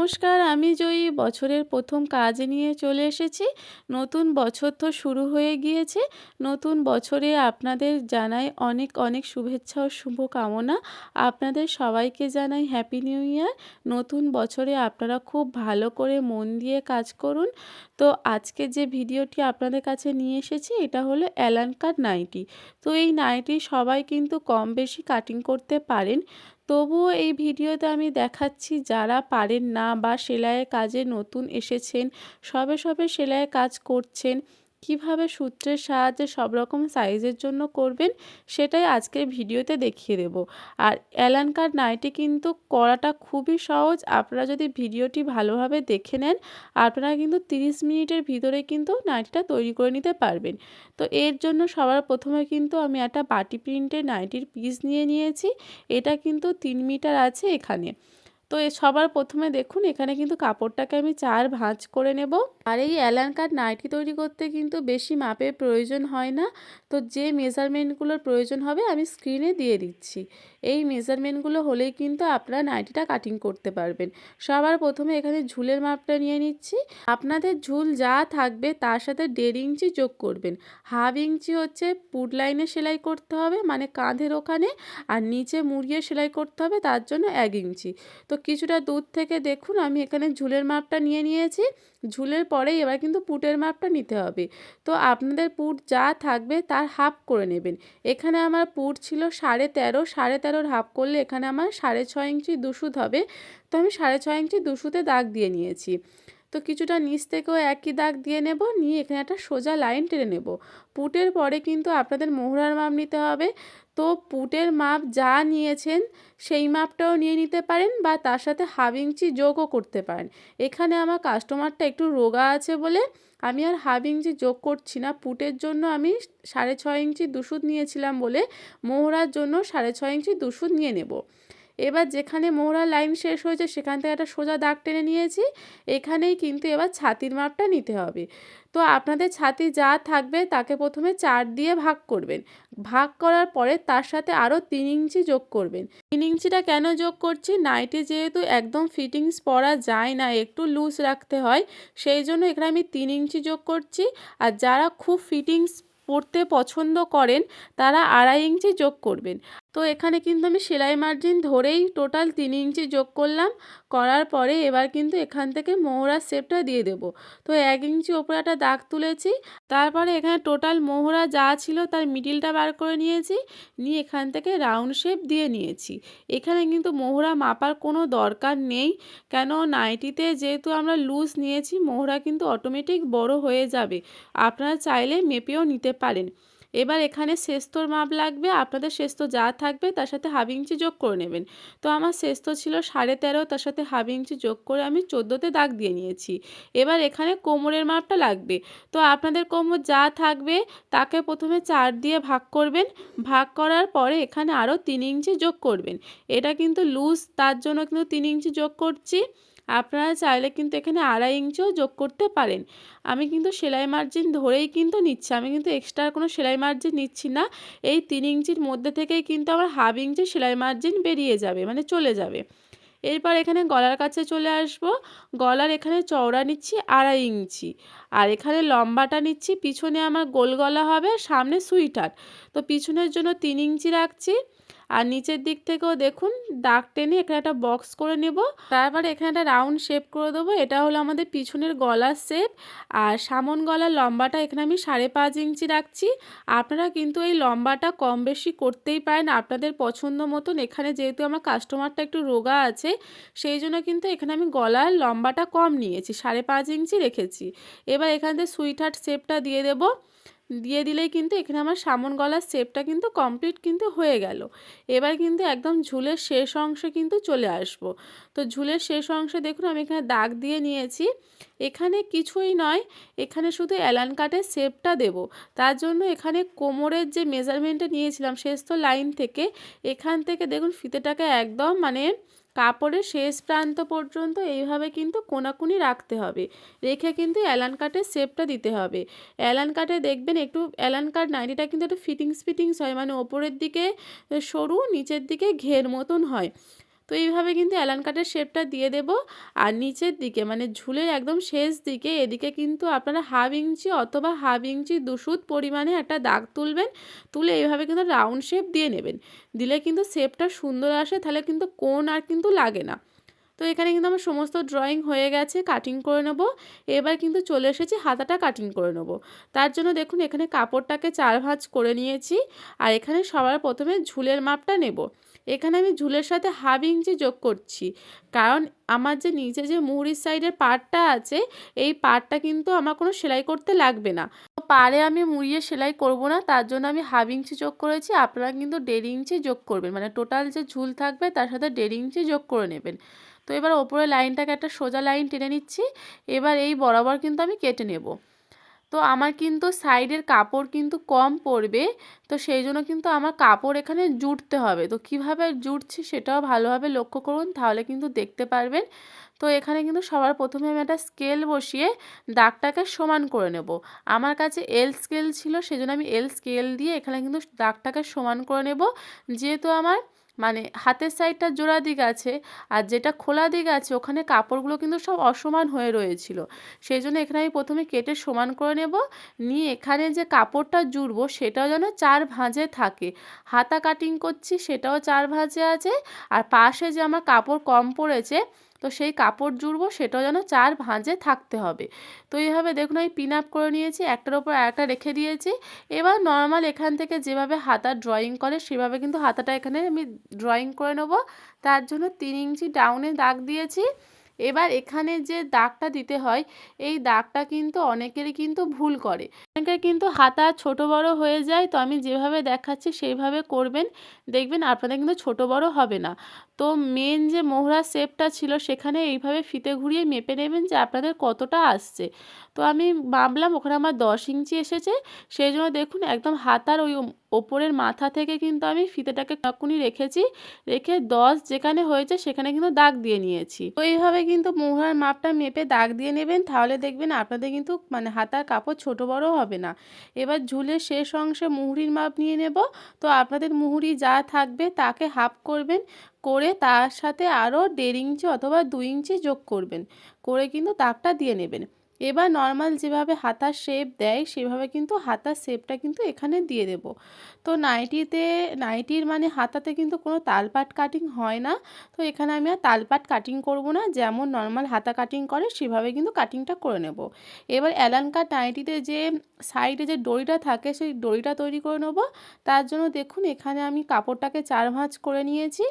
নমস্কার, আমি জয়ী। বছরের প্রথম কাজ নিয়ে চলে এসেছি। নতুন বছর তো শুরু হয়ে গিয়েছে। নতুন বছরে আপনাদের জানাই অনেক অনেক শুভেচ্ছা ও শুভকামনা। আপনাদের সবাইকে জানাই হ্যাপি নিউ ইয়ার নতুন বছরে আপনারা খুব ভালো করে মন দিয়ে কাজ করুন। তো আজকে যে ভিডিওটি আপনাদের কাছে নিয়ে এসেছি, এটা হলো অ্যালানকার নাইটি। তো এই নাইটি সবাই কিন্তু কম বেশি কাটিং করতে পারেন। তবুও এই ভিডিওতে আমি দেখাচ্ছি যারা পারেন না বা সেলাইয়ের কাজে নতুন এসেছেন, সবে সবে সেলাইয়ের কাজ করছেন কীভাবে সূত্রের সাহায্যে সব রকম সাইজের জন্য করবেন সেটাই আজকের ভিডিওতে দেখিয়ে দেব। আর অ্যালান কার্ড নাইটি কিন্তু করাটা খুবই সহজ। আপনারা যদি ভিডিওটি ভালোভাবে দেখে নেন, আপনারা কিন্তু 30 মিনিটের ভিতরে কিন্তু নাইটিটা তৈরি করে নিতে পারবেন। তো এর জন্য সবার প্রথমে কিন্তু আমি একটা বাটি প্রিন্টের নাইটির পিস নিয়ে নিয়েছি। এটা কিন্তু তিন মিটার আছে এখানে। তো এ সবার প্রথমে দেখুন, এখানে কিন্তু কাপড়টাকে আমি চার ভাঁজ করে নেব। আর এই অ্যালান কার্ড নাইটি তৈরি করতে কিন্তু বেশি মাপের প্রয়োজন হয় না। তো যে মেজারমেন্টগুলোর প্রয়োজন হবে, আমি স্ক্রিনে দিয়ে দিচ্ছি। এই মেজারমেন্টগুলো হলেই কিন্তু আপনারা নাইটিটা কাটিং করতে পারবেন। সবার প্রথমে এখানে ঝুলের মাপটা নিয়ে নিচ্ছি। আপনাদের ঝুল যা থাকবে তার সাথে দেড় ইঞ্চি যোগ করবেন। হাফ ইঞ্চি হচ্ছে পুট লাইনে সেলাই করতে হবে মানে কাঁধের ওখানে, আর নিচে মুড়িয়ে সেলাই করতে হবে, তার জন্য এক ইঞ্চি। তো কিছুটা দূর থেকে দেখুন, আমি এখানে ঝুলের মাপটা নিয়ে নিয়েছি। ঝুলের পরেই এবার কিন্তু পুটের মাপটা নিতে হবে। তো আপনাদের পুট যা থাকবে তার হাফ করে নেবেন। এখানে আমার পুট ছিল সাড়ে তেরো, সাড়ে তেরোর হাফ করলে এখানে আমার সাড়ে ছয় ইঞ্চি দুশুত হবে। তো আমি সাড়ে ছয় ইঞ্চি দুশুতে দাগ দিয়ে নিয়েছি। তো কিছুটা নিচ থেকেও একই দাগ দিয়ে নেব, নিয়ে এখানে একটা সোজা লাইন টেনে নেব। পুটের পরে কিন্তু আপনাদের মোহরার মাপ নিতে হবে। তো পুটের মাপ যা নিয়েছেন সেই মাপটাও নিয়ে নিতে পারেন বা তার সাথে হাফ ইঞ্চি যোগও করতে পারেন। এখানে আমার কাস্টমারটা একটু রোগা আছে বলে আমি আর হাফ ইঞ্চি যোগ করছি না। পুটের জন্য আমি সাড়ে ছয় ইঞ্চি দুশুদ নিয়েছিলাম বলে মোহরার জন্য সাড়ে ছয় ইঞ্চি দুশুদ নিয়ে নেব। এবার যেখানে মোহরার লাইন শেষ হয়েছে, সেখান থেকে একটা সোজা দাগ টেনে নিয়েছি। এখানেই কিন্তু এবার ছাতির মাপটা নিতে হবে। তো আপনাদের ছাতি যা থাকবে, তাকে প্রথমে চার দিয়ে ভাগ করবেন। ভাগ করার পরে তার সাথে আরও তিন ইঞ্চি যোগ করবেন। তিন ইঞ্চিটা কেন যোগ করছি? নাইটি যেহেতু একদম ফিটিংস পরা যায় না, একটু লুজ রাখতে হয়, সেই জন্য এখানে আমি তিন ইঞ্চি যোগ করছি। আর যারা খুব ফিটিংস পরতে পছন্দ করেন, তারা আড়াই ইঞ্চি যোগ করবেন। তো এখানে কিন্তু আমি সেলাই মার্জিন ধরেই টোটাল তিন ইঞ্চি যোগ করলাম। করার পরে এবার কিন্তু এখান থেকে মোহরার শেপটা দিয়ে দেব। তো এক ইঞ্চি ওপরে একটা দাগ তুলেছি, তারপরে এখানে টোটাল মোহরা যা ছিল তার মিডিলটা বার করে নিয়েছি, নিয়ে এখান থেকে রাউন্ড শেপ দিয়ে নিয়েছি। এখানে কিন্তু মোহরা মাপার কোনো দরকার নেই, কেন নাইটিতে যেহেতু আমরা লুজ নিয়েছি, মোহরা কিন্তু অটোমেটিক বড় হয়ে যাবে। আপনারা চাইলে মেপেও নিতে পারেন। এবার এখানে শেস্তর মাপ লাগবে, আপনাদের শেস্ত যা থাকবে তার সাথে হাফ ইঞ্চি যোগ করে নেবেন। তো আমার শেস্ত ছিল সাড়ে তেরো, তার সাথে হাফ ইঞ্চি যোগ করে আমি চোদ্দোতে দাগ দিয়ে নিয়েছি। এবার এখানে কোমরের মাপটা লাগবে। তো আপনাদের কোমর যা থাকবে তাকে প্রথমে চার দিয়ে ভাগ করবেন। ভাগ করার পরে এখানে আরও তিন ইঞ্চি যোগ করবেন। এটা কিন্তু লুজ, তার জন্য কিন্তু তিন ইঞ্চি যোগ করছি। আপনারা চাইলে কিন্তু এখানে আড়াই ইঞ্চিও যোগ করতে পারেন। আমি কিন্তু সেলাই মার্জিন ধরেই কিন্তু নিচ্ছি। আমি কিন্তু এক্সট্রা কোনো সেলাই মার্জিন নিচ্ছি না। এই তিন ইঞ্চির মধ্যে থেকেই কিন্তু আমার হাফ ইঞ্চি সেলাই মার্জিন বেরিয়ে যাবে মানে চলে যাবে। এরপর এখানে গলার কাছে চলে আসব। গলার এখানে চওড়া নিচ্ছি আড়াই ইঞ্চি। আর এখানে লম্বাটা নিচ্ছি, পিছনে আমার গোল গলা হবে, সামনে সুইটার তো পিছনের জন্য তিন ইঞ্চি রাখছি। আর নিচের দিক থেকেও দেখুন, দাগ টেনে এখানে একটা বক্স করে নেব। তারপরে এখানে একটা রাউন্ড শেপ করে দেবো। এটা হলো আমাদের পিছনের গলার শেপ আর সামন গলার লম্বাটা এখানে আমি সাড়ে পাঁচ ইঞ্চি রাখছি। আপনারা কিন্তু এই লম্বাটা কম বেশি করতেই পারেন আপনাদের পছন্দ মতন। এখানে যেহেতু আমার কাস্টমারটা একটু রোগা আছে, সেই জন্য কিন্তু এখানে আমি গলার লম্বাটা কম নিয়েছি, সাড়ে পাঁচ ইঞ্চি রেখেছি। এবার এখান থেকে সুইট হার্ট শেপটা দিয়ে দেবো। দিয়ে দিলেই কিন্তু এখানে আমার সামন গলার শেপটা কিন্তু কমপ্লিট কিন্তু হয়ে গেল। এবার কিন্তু একদম ঝুলের শেষ অংশে কিন্তু চলে আসব। তো ঝুলের শেষ অংশে দেখুন আমি এখানে দাগ দিয়ে নিয়েছি। এখানে কিছুই নয়, এখানে শুধু অ্যালান কাটের শেপটা দেব। তার জন্য এখানে কোমরের যে মেজারমেন্টটা নিয়েছিলাম, শেষ তো লাইন থেকে, এখান থেকে দেখুন ফিতেটাকে একদম মানে কাপড়ের শেষ প্রান্ত পর্যন্ত এইভাবে কিন্তু কোনাকুনি রাখতে হবে। রেখে কিন্তু অ্যালান কাটের শেপটা দিতে হবে। অ্যালান কাটে দেখবেন একটু অ্যালান কাট নাইটিটা কিন্তু একটু ফিটিংস ফিটিংস হয় মানে ওপরের দিকে সরু, নিচের দিকে ঘের মতন হয়। তো এইভাবে কিন্তু অ্যালান কাটের শেপটা দিয়ে দেব। আর নিচের দিকে মানে ঝুলের একদম শেষ দিকে, এদিকে কিন্তু আপনারা হাফ ইঞ্চি অথবা হাফ ইঞ্চি দুশুদ পরিমাণে একটা দাগ তুলবেন। তুলে এইভাবে কিন্তু রাউন্ড শেপ দিয়ে নেবেন। দিলে কিন্তু শেপটা সুন্দর আসে, তাহলে কিন্তু কোন আর কিন্তু লাগে না। তো এখানে কিন্তু আমার সমস্ত ড্রয়িং হয়ে গেছে কাটিং করে নেব। এবার কিন্তু চলে এসেছি হাতাটা কাটিং করে নেব। তার জন্য দেখুন এখানে কাপড়টাকে চার ভাঁজ করে নিয়েছি আর এখানে সবার প্রথমে ঝুলের মাপটা নেব। এখানে আমি ঝুলের সাথে হাফ ইঞ্চি যোগ করছি। কারণ আমার যে নিচে যে মুহুরির সাইডের পার্টটা আছে, এই পার্টটা কিন্তু আমার কোনো সেলাই করতে লাগবে না। পারে আমি মুড়িয়ে সেলাই করব না, তার জন্য আমি হাফ ইঞ্চি যোগ করেছি। আপনারা কিন্তু দেড় ইঞ্চি যোগ করবেন। মানে টোটাল যে ঝুল থাকবে, তার সাথে দেড় ইঞ্চি যোগ করে নেবেন। তো এবার ওপরে লাইনটাকে একটা সোজা লাইন টেনে নিচ্ছি। এবার এই বরাবর কিন্তু আমি কেটে নেব। তো আমার কিন্তু সাইডের কাপড় কিন্তু কম পড়বে, তো সেই জন্য কিন্তু আমার কাপড় এখানে জুটতে হবে। তো কীভাবে জুটছি সেটাও ভালোভাবে লক্ষ্য করুন, তাহলে কিন্তু দেখতে পারবেন। তো এখানে কিন্তু সবার প্রথমে আমি একটা স্কেল বসিয়ে দাগটাকে সমান করে নেব। আমার কাছে এল স্কেল ছিল সেজন্য আমি এল স্কেল দিয়ে এখানে কিন্তু দাগটাকে সমান করে নেব। যেহেতু আমার মানে হাতের সাইডটা জোড়া দিক আছে আর যেটা খোলা দিক আছে ওখানে কাপড়গুলো কিন্তু সব অসমান হয়ে রয়েছিল। সেই জন্য এখানে আমি প্রথমে কেটে সমান করে নেব। নিয়ে এখানে যে কাপড়টা জুড়বো সেটাও যেন চার ভাঁজে থাকে। হাতা কাটিং করছি সেটাও চার ভাঁজে আছে। আর পাশে যে আমার কাপড় কম পড়েছে তো সেই কাপড় জুড়বো, সেটাও যেন চার ভাঁজে থাকতে হবে। তো এইভাবে দেখুন, আমি পিন আপ করে নিয়েছি, একটার ওপর একটা রেখে দিয়েছি। এবার নর্মাল এখান থেকে যেভাবে হাতা ড্রয়িং করে, সেভাবে কিন্তু হাতাটা এখানে আমি ড্রয়িং করে নেব। তার জন্য তিন ইঞ্চি ডাউনে দাগ দিয়েছি। এবার এখানে যে দাগটা দিতে হয়, এই দাগটা কিন্তু অনেকেরই কিন্তু ভুল করে। অনেকের কিন্তু হাতা ছোট বড় হয়ে যায়, তো আমি যেভাবে দেখাচ্ছি, সেইভাবে করবেন। দেখবেন আপনাদের কিন্তু ছোট বড় হবে না। তো মেন যে মোহরা শেপটা ছিল সেখানে এইভাবে ফিতে ঘুরিয়ে মেপে নেবেন যে আপনাদের কতটা আসছে। তো আমি মাপলাম ওখানে আমার দশ ইঞ্চি এসেছে, সেই জন্য দেখুন একদম হাতার ওই ওপরের মাথা থেকে কিন্তু আমি ফিতেটাকে তখনই রেখেছি, রেখে দশ যেখানে হয়েছে সেখানে কিন্তু দাগ দিয়ে নিয়েছি। তো এইভাবে কিন্তু মোহরার মাপটা মেপে দাগ দিয়ে নেবেন, তাহলে দেখবেন আপনাদের কিন্তু মানে হাতার কাপড় ছোট বড় হবে না। এবার ঝুলের শেষ অংশে মুহুরির মাপ নিয়ে নেব, তো আপনাদের মুহুরি যা থাকবে তাকে হাফ করবেন করে তার সাথে আরও দেড় ইঞ্চি অথবা দু ইঞ্চি যোগ করবেন। করে কিন্তু দাগটা দিয়ে নেবেন। এবার নর্মাল যেভাবে হাতার শেপ দেয়, সেভাবে কিন্তু হাতার শেপটা কিন্তু এখানে দিয়ে দেব। তো নাইটিতে, নাইটির মানে হাতাতে কিন্তু কোনো তালপাট কাটিং হয় না। তো এখানে আমি আর তালপাট কাটিং করব না, যেমন নর্মাল হাতা কাটিং করে সেভাবে কিন্তু কাটিংটা করে নেব। এবার অ্যালান কাট নাইটিতে যে সাইডে যে দড়িটা থাকে, সেই দড়িটা তৈরি করে নেব। তার জন্য দেখুন, এখানে আমি কাপড়টাকে চার ভাঁজ করে নিয়েছি।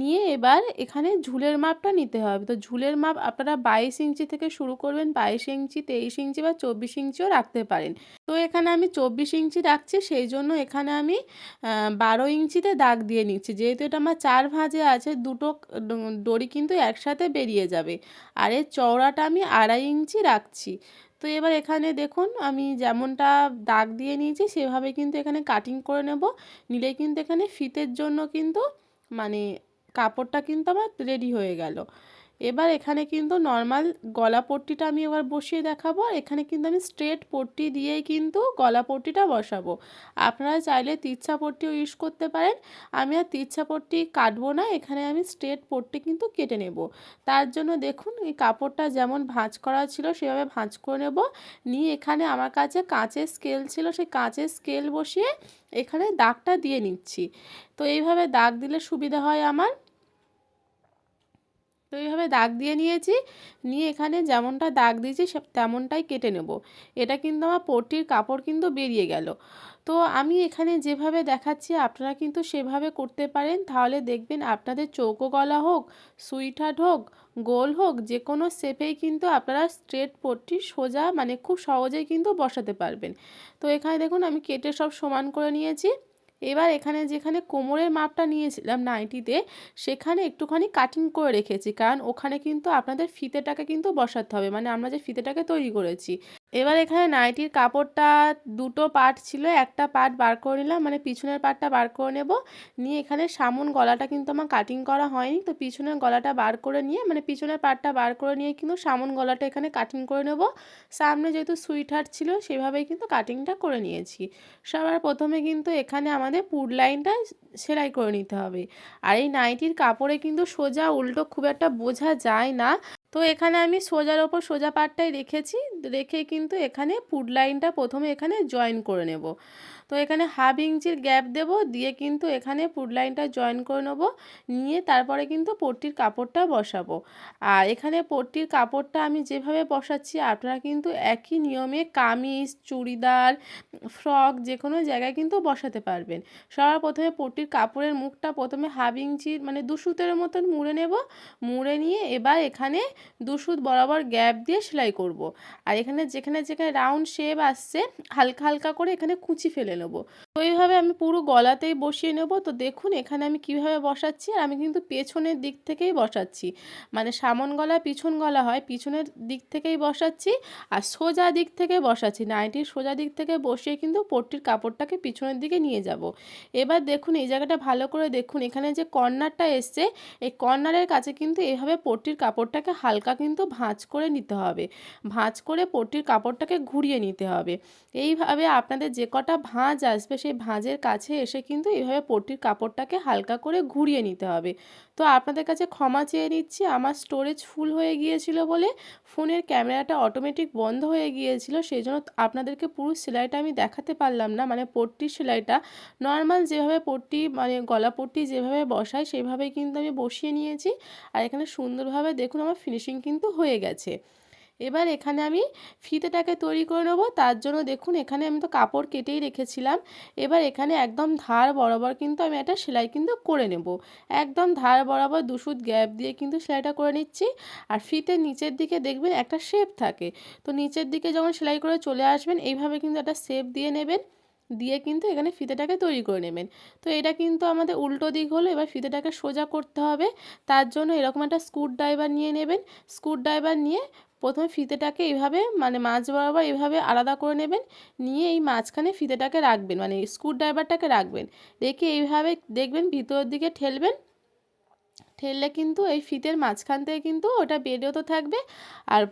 নিয়ে এবার এখানে ঝুলের মাপটা নিতে হবে। তো ঝুলের মাপ আপনারা বাইশ ইঞ্চি থেকে শুরু করবেন, বাইশ ইঞ্চি, তেইশ ইঞ্চি বা চব্বিশ ইঞ্চিও রাখতে পারেন। তো এখানে আমি চব্বিশ ইঞ্চি রাখছি, সেই জন্য এখানে আমি বারো ইঞ্চিতে দাগ দিয়ে নিচ্ছি। যেহেতু এটা আমার চার ভাঁজে আছে, দুটো দড়ি কিন্তু একসাথে বেরিয়ে যাবে। আর এর চওড়াটা আমি আড়াই ইঞ্চি রাখছি। তো এবার এখানে দেখুন, আমি যেমনটা দাগ দিয়ে নিয়েছি, সেভাবে কিন্তু এখানে কাটিং করে নেব। নিলে কিন্তু এখানে ফিতের জন্য কিন্তু মানে কাপড়টা কিন্তু আমার রেডি হয়ে গেল। এবার এখানে কিন্তু নর্মাল গলা পট্টিটা আমি এবার বসিয়ে দেখাবো, আর এখানে কিন্তু আমি স্ট্রেট পট্টি দিয়েই কিন্তু গলা পট্টিটা বসাবো। আপনারা চাইলে তিরছা পট্টিও ইউজ করতে পারেন। আমি আর তিরছা পট্টি কাটবো না, এখানে আমি স্ট্রেট পট্টি কিন্তু কেটে নেব। তার জন্য দেখুন, এই কাপড়টা যেমন ভাঁজ করা ছিল, সেভাবে ভাঁজ করে নেব। নিয়ে এখানে আমার কাছে কাঁচের স্কেল ছিল, সেই কাঁচের স্কেল বসিয়ে এখানে দাগটা দিয়ে নিচ্ছি। তো এইভাবে দাগ দিলে সুবিধা হয় আমার। তো এইভাবে দাগ দিয়ে নিয়েছি। নিয়ে এখানে যেমনটা দাগ দিয়েছি তেমনটাই কেটে নেব। এটা কিন্তু আমার পট্টির কাপড় কিন্তু বেরিয়ে গেল। তো আমি এখানে যেভাবে দেখাচ্ছি আপনারা কিন্তু সেভাবে করতে পারেন। তাহলে দেখবেন আপনাদের চৌকো গলা হোক সুইটার হোক, গোল হোক যে কোনো শেপেই কিন্তু আপনারা স্ট্রেট পট্টি সোজা মানে খুব সহজেই কিন্তু বসাতে পারবেন। তো এখানে দেখুন আমি কেটে সব সমান করে নিয়েছি। এবার এখানে যেখানে কোমরের মাপটা নিয়েছিলাম নাইটিতে সেখানে একটুখানি কাটিং করে রেখেছি। কারণ ওখানে কিন্তু আপনাদের ফিতেটাকে কিন্তু বসাতে হবে। মানে আমরা যে ফিতেটাকে তৈরি করেছি এবার এখানে নাইটির কাপড়টা দুটো পার্ট ছিল, একটা পার্ট বার করে নিলাম মানে পিছনের পার্টটা বার করে নেব। নিয়ে এখানে সামন গলাটা কিন্তু আমার কাটিং করা হয়নি, তো পিছনের গলাটা বার করে নিয়ে মানে পিছনের পার্টটা বার করে নিয়ে কিন্তু সামন গলাটা এখানে কাটিং করে নেব। সামনে যেহেতু সুইট হার্ট ছিল, সেভাবেই কিন্তু কাটিংটা করে নিয়েছি। সবার প্রথমে কিন্তু এখানে আমাদের পুড লাইনটা সেলাই করে নিতে হবে। আর এই নাইটির কাপড়ে কিন্তু সোজা উল্টো খুব একটা বোঝা যায় না। তো এখানে আমি সোজার ওপর সোজা পাটটাই রেখেছি। রেখে কিন্তু এখানে ফুড লাইনটা প্রথমে এখানে জয়েন করে নেব। তো এখানে হাফ ইঞ্চির গ্যাপ দেব, দিয়ে কিন্তু এখানে ফুড লাইনটা জয়েন করে নেব, নিয়ে তারপরে কিন্তু পট্টির কাপড়টা বসাবো আর এখানে পট্টির কাপড়টা আমি যেভাবে বসাচ্ছি, আপনারা কিন্তু একই নিয়মে কামিজ, চুড়িদার, ফ্রক যে কোনো জায়গায় কিন্তু বসাতে পারবেন সবার প্রথমে পট্টির কাপড়ের মুখটা প্রথমে হাফ ইঞ্চির মানে দুসুতের মতন মুড়ে নেব, মুড়ে নিয়ে এবার এখানে দুসুত বরাবর গ্যাপ দিয়ে সেলাই করব। আর এখানে যেখানে যেখানে রাউন্ড শেপ আসছে, হালকা হালকা করে এখানে কুচি ফেলে নেব। তো এইভাবে আমি পুরো গলাতেই বসিয়ে নেব। তো দেখুন, এখানে আমি কীভাবে বসাচ্ছি আর আমি কিন্তু পেছনের দিক থেকেই বসাচ্ছি। মানে সামন গলা, পিছন গলা হয়, পিছনের দিক থেকেই বসাচ্ছি আর সোজা দিক থেকে বসাচ্ছি। নাইটির সোজা দিক থেকে বসিয়ে কিন্তু পট্টির কাপড়টাকে পিছনের দিকে নিয়ে যাব। এবার দেখুন, এই জায়গাটা ভালো করে দেখুন, এখানে যে কর্নারটা এসছে, এই কর্নারের কাছে কিন্তু এইভাবে পট্টির কাপড়টাকে হালকা কিন্তু ভাঁজ করে নিতে হবে। ভাঁজ করে পট্টির কাপড়টাকে ঘুরিয়ে নিতে হবে। এইভাবে আপনাদের যে কটা ভাঁজ আসবে, সেই ভাঁজের কাছে এসে কিন্তু এইভাবে পট্টির কাপড়টাকে হালকা করে ঘুরিয়ে নিতে হবে। তো আপনাদের কাছে ক্ষমা চেয়ে নিচ্ছি, আমার স্টোরেজ ফুল হয়ে গিয়েছিল বলে ফোনের ক্যামেরাটা অটোমেটিক বন্ধ হয়ে গিয়েছিল, সেই জন্য আপনাদেরকে পুরো সেলাইটা আমি দেখাতে পারলাম না। মানে পট্টির সেলাইটা নর্মাল যেভাবে পট্টি মানে গলা পট্টি যেভাবে বসায় সেভাবেই কিন্তু আমি বসিয়ে নিয়েছি। আর এখানে সুন্দরভাবে দেখুন আমার ফিনিশিং কিন্তু হয়ে গেছে। এবার এখানে আমি ফিতেটাকে তৈরি করে নেব। তার জন্য দেখুন, এখানে আমি তো কাপড় কেটেই রেখেছিলাম। এবার এখানে একদম ধার বরাবর কিন্তু আমি একটা সেলাই কিন্তু করে নেব। একদম ধার বরাবর দুশুদ গ্যাপ দিয়ে কিন্তু সেলাইটা করে নিচ্ছি। আর ফিতের নিচের দিকে দেখবেন একটা শেপ থাকে। তো নিচের দিকে যখন সেলাই করে চলে আসবেন, এইভাবে কিন্তু একটা শেপ দিয়ে নেবেন। দিয়ে কিন্তু এখানে ফিতেটাকে তৈরি করে নেবেন। তো এটা কিন্তু আমাদের উল্টো দিক হলো, এবার ফিতেটাকে সোজা করতে হবে। তার জন্য এরকম একটা স্ক্রুর ড্রাইভার নিয়ে নেবেন। স্ক্রুর ড্রাইভার নিয়ে প্রথমে ফিতেটাকে এইভাবে মানে মাছ বরাবর এইভাবে আলাদা করে নেবেন, নিয়ে এই মাঝখানে ফিতেটাকে রাখবেন মানে স্ক্রুড্রাইভারটাকে রাখবেন। রেখে এইভাবে দেখবেন ভিতরের দিকে ঠেলবেন ঠেললে কিন্তু এই ফিতের মাঝখান থেকে কিন্তু ওটা বেরোতে থাকবে। আর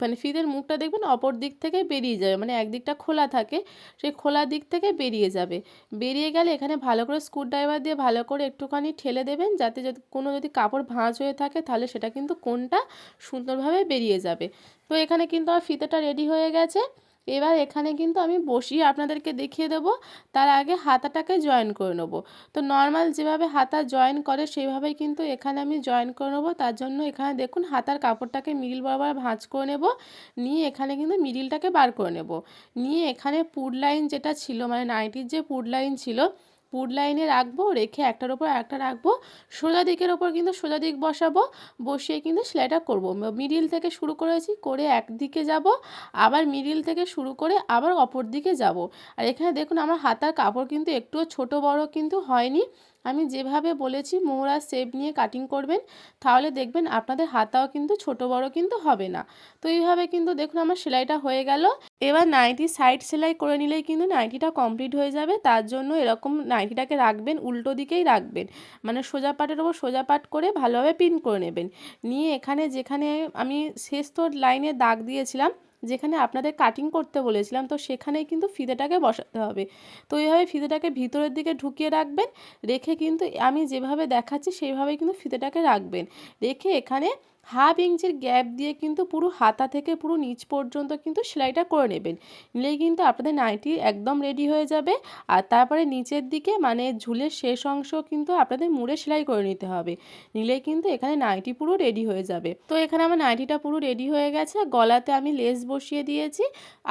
মানে ফিতের মুখটা দেখবেন অপর দিক থেকে বেরিয়ে যাবে মানে একদিকটা খোলা থাকে, সেই খোলা দিক থেকে বেরিয়ে যাবে। বেরিয়ে গেলে এখানে ভালো করে স্ক্রু ড্রাইভার দিয়ে ভালো করে একটুখানি ঠেলে দেবেন, যাতে যদি কোনো যদি কাপড় ভাঁজ হয়ে থাকে, তাহলে সেটা কিন্তু কোনটা সুন্দরভাবে বেরিয়ে যাবে। তো এখানে কিন্তু আমার ফিতেটা রেডি হয়ে গেছে। এবার এখানে কিন্তু আমি বসিয়ে আপনাদেরকে দেখিয়ে দেব। তার আগে হাতাটাকে জয়েন করে নেব। তো নর্মাল যেভাবে হাতা জয়েন করে, সেইভাবেই কিন্তু এখানে আমি জয়েন করে নেব। তার জন্য এখানে দেখুন হাতার কাপড়টাকে মিডিল বরাবর ভাঁজ করে নেব। নিয়ে এখানে কিন্তু মিডিলটাকে বার করে নেব। নিয়ে এখানে পুড লাইন যেটা ছিল মানে নাইটির যে পুড লাইন ছিল পুড লাইনে রাখব, রেখে একটার ওপর একটা রাখব, সোজা দিকের ওপর কিন্তু সোজা দিক বসাবো, বসিয়ে কিন্তু সেলাইটা করব। মিডিল থেকে শুরু করেছি, করে একদিকে যাব, আবার মিডিল থেকে শুরু করে আবার অপর দিকে যাব। আর এখানে দেখুন আমার হাতার কাপড় কিন্তু একটুও ছোট বড় কিন্তু হয়নি। আমি যেভাবে বলেছি মোহরা শেপ নিয়ে কাটিং করবেন, তাহলে দেখবেন আপনাদের হাতাও কিন্তু ছোট বড় কিন্তু হবে না। তো এইভাবে কিন্তু দেখুন আমার সেলাইটা হয়ে গেল। এবার নাইটি সাইড সেলাই করে নিলেই কিন্তু নাইটিটা কমপ্লিট হয়ে যাবে। তার জন্য এরকম নাইটিটাকে রাখবেন, উল্টো দিকেই রাখবেন। মানে সোজা পাটের ওপর সোজা পাট করে ভালোভাবে পিন করে নেবেন। নিয়ে এখানে যেখানে আমি শেষ তো লাইনে দাগ দিয়েছিলাম যেখানে আপনাদের কাটিং করতে বলেছিলাম, তো সেখানেই কিন্তু ফিতেটাকে বসাতে হবে। তো এইভাবে ফিতেটাকে ভিতরের দিকে ঢুকিয়ে রাখবেন, রেখে কিন্তু আমি যেভাবে দেখাচ্ছি সেইভাবেই কিন্তু ফিতেটাকে রাখবেন। রেখে এখানে হাফ ইঞ্চির গ্যাপ দিয়ে কিন্তু পুরো হাতা থেকে পুরো নিচ পর্যন্ত কিন্তু সেলাইটা করে নেবেন। নিলেই কিন্তু আপনাদের নাইটি একদম রেডি হয়ে যাবে। আর তারপরে নিচের দিকে মানে ঝুলের শেষ অংশ কিন্তু আপনাদের মুড়ে সেলাই করে নিতে হবে। নিলেই কিন্তু এখানে নাইটি পুরো রেডি হয়ে যাবে। তো এখানে আমার নাইটিটা পুরো রেডি হয়ে গেছে। গলাতে আমি লেস বসিয়ে দিয়েছি।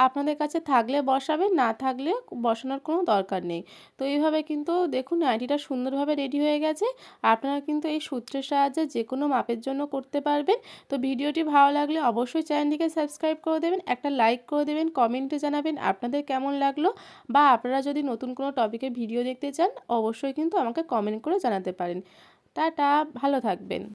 আপনাদের কাছে থাকলে বসাবেন, না থাকলে বসানোর কোনো দরকার নেই। তো এইভাবে কিন্তু দেখুন নাইটিটা সুন্দরভাবে রেডি হয়ে গেছে। আপনারা কিন্তু এই সূত্রের সাহায্যে যে কোনো মাপের জন্য করতে পারবেন। তো ভিডিওটি ভালো লাগলে অবশ্যই চ্যানেলটিকে সাবস্ক্রাইব করে দেবেন, একটা লাইক করে দেবেন, কমেন্টে জানাবেন আপনাদের কেমন লাগল বা আপনারা যদি নতুন কোনো টপিকে ভিডিও দেখতে চান, অবশ্যই কিন্তু আমাকে কমেন্ট করে জানাতে পারেন। টাটা, ভালো থাকবেন।